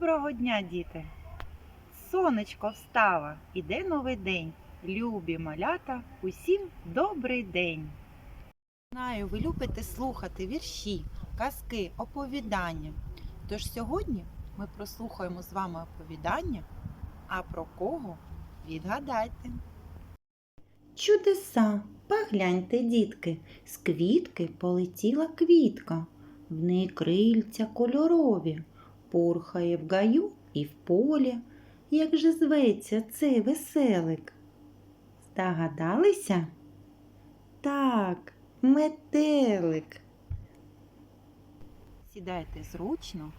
Доброго дня, діти! Сонечко встала, іде новий день. Любі малята, усім добрий день. Знаю, ви любите слухати вірші, казки, оповідання. Тож сьогодні ми прослухаємо з вами оповідання, а про кого відгадайте. Чудеса, погляньте, дітки, з квітки полетіла квітка, в неї крильця кольорові, порхає в гаю і в полі. Як же зветься цей веселик? Здогадалися? Так, метелик. Сідайте зручно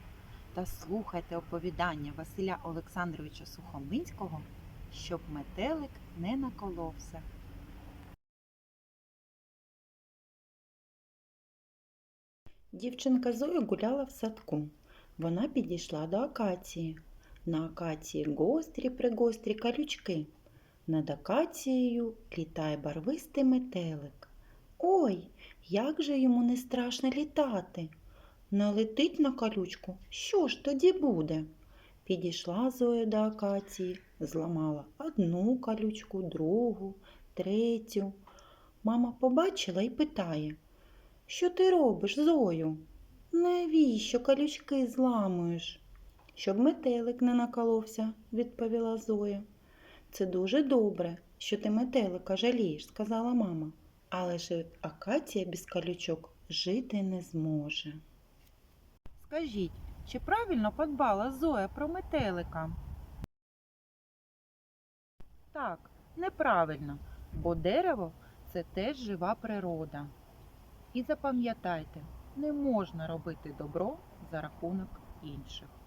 та слухайте оповідання Василя Олександровича Сухомлинського, щоб метелик не наколовся. Дівчинка Зоя гуляла в садку. Вона підійшла до акації. На акації гострі пригострі колючки. Над акацією літає барвистий метелик. Ой, як же йому не страшно літати. Налетить на колючку, що ж тоді буде? Підійшла Зоя до акації, зламала одну колючку, другу, третю. Мама побачила і питає, що ти робиш, Зою? Навіщо колючки зламуєш? Щоб метелик не наколовся, відповіла Зоя. Це дуже добре, що ти метелика жалієш, сказала мама. Але ж акація без колючок жити не зможе. Скажіть, чи правильно подбала Зоя про метелика? Так, неправильно, бо дерево це теж жива природа. І запам'ятайте, не можна робити добро за рахунок інших.